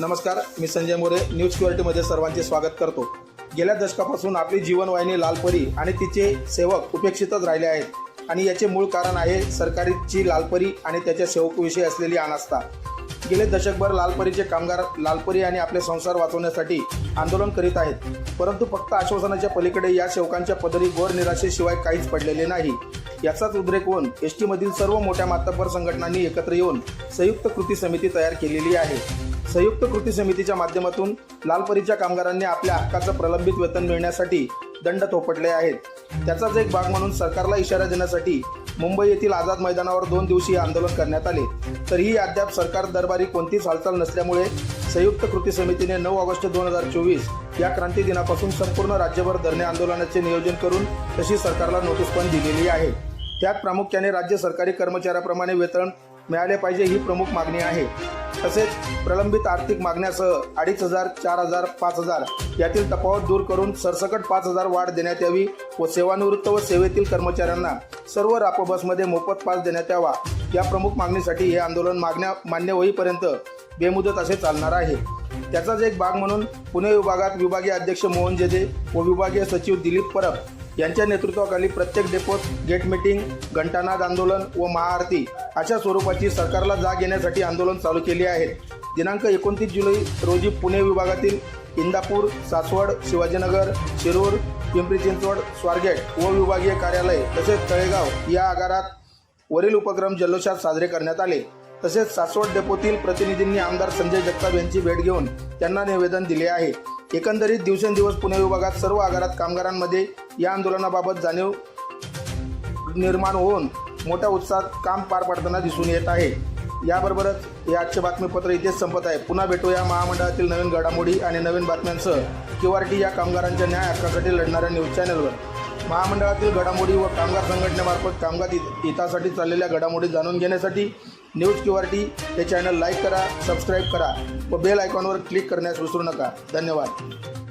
नमस्कार मी संजय मोरे न्यूज क्युरिटीमध्ये सर्वांचे स्वागत करतो. गेल्या दशकापासून आपली जीवनवाहिनी लालपरी आणि तिचे सेवक उपेक्षितच राहिले आहेत. आणि याचे मूळ कारण आहे सरकारीची लालपरी आणि त्याच्या सेवकविषयी असलेली अनास्था. गेले दशकभर लालपरीचे कामगार लालपरी आणि आपले संसार वाचवण्यासाठी आंदोलन करीत आहेत. परंतु फक्त आश्वासनाच्या पलीकडे या सेवकांच्या पदरी गोर निराशेशिवाय काहीच पडलेले नाही. याचाच उद्रेक होऊन एस टीमधील सर्व मोठ्या मातब्बर संघटनांनी एकत्र येऊन संयुक्त कृती समिती तयार केलेली आहे. संयुक्त कृती समितीच्या माध्यमातून लालपरीच्या कामगारांनी आपल्या हक्काचं प्रलंबित वेतन मिळण्यासाठी दंड थोपटले आहेत. त्याचाच एक भाग म्हणून सरकारला इशारा देण्यासाठी मुंबई येथील आझाद मैदानावर दोन दिवसीय आंदोलन करण्यात आले. तरीही अद्याप सरकार दरबारी कोणतीच हालचाल नसल्यामुळे संयुक्त कृती समितीने नऊ ऑगस्ट दोन हजार चोवीस या क्रांती दिनापासून संपूर्ण राज्यभर धरणे आंदोलनाचे नियोजन करून तशी सरकारला नोटीस पण दिलेली आहे. त्यात प्रामुख्याने राज्य सरकारी कर्मचाऱ्याप्रमाणे वेतन मिळाले पाहिजे ही प्रमुख मागणी आहे. तसेच प्रलंबित आर्थिक मागण्यासह अडीच हजार चार हजार पाच हजार यातील तफावत दूर करून सरसकट पाच हजार वाढ देण्यात यावी व सेवानिवृत्त व सेवेतील कर्मचाऱ्यांना सर्व राप बसमध्ये मोफत पास देण्यात यावा. या प्रमुख मागणीसाठी हे आंदोलन मागण्या मान्य होईपर्यंत बेमुदत असे चालणार आहे. त्याचाच एक भाग म्हणून पुणे विभागात विभागीय अध्यक्ष मोहन जेदे व विभागीय सचिव दिलीप परब यांच्या नेतृत्वाखाली प्रत्येक डेपोत गेट मीटिंग घंटानाद आंदोलन व महाआरती अशा स्वरूपाची सरकारला जाग येण्यासाठी आंदोलन चालू केले आहेत. दिनांक एकोणतीस जुलै रोजी पुणे विभागातील इंदापूर सासवड शिवाजीनगर शिरूर पिंपरी चिंचवड स्वारगेट व विभागीय कार्यालय तसेच तळेगाव या आगारात वरील उपक्रम जल्लोषात साजरे करण्यात आले. तसेच सासवड डेपोतील प्रतिनिधींनी आमदार संजय जगताप यांची भेट घेऊन त्यांना निवेदन दिले आहे. एकंदरीत दिवसेंदिवस पुणे विभागात सर्व आगारात कामगारांमध्ये या आंदोलनाबाबत जाणीव निर्माण होऊन मोठ्या उत्साहात काम पार पाडताना दिसून येत आहे. याबरोबरच हे आजचे बातमीपत्र इथेच संपत आहे. पुन्हा भेटूया महामंडळातील नवीन घडामोडी आणि नवीन बातम्यांसह क्यू आर टी या कामगारांच्या न्याय हक्कासाठी लढणाऱ्या न्यूज चॅनलवर. महामंडळातील घडामोडी व कामगार संघटनेमार्फत कामगार हितासाठी चाललेल्या घडामोडी जाणून घेण्यासाठी न्यूज क्यू आर टी हे चॅनल लाईक करा सबस्क्राईब करा व बेल आयकॉनवर क्लिक करण्यास विसरू नका. धन्यवाद.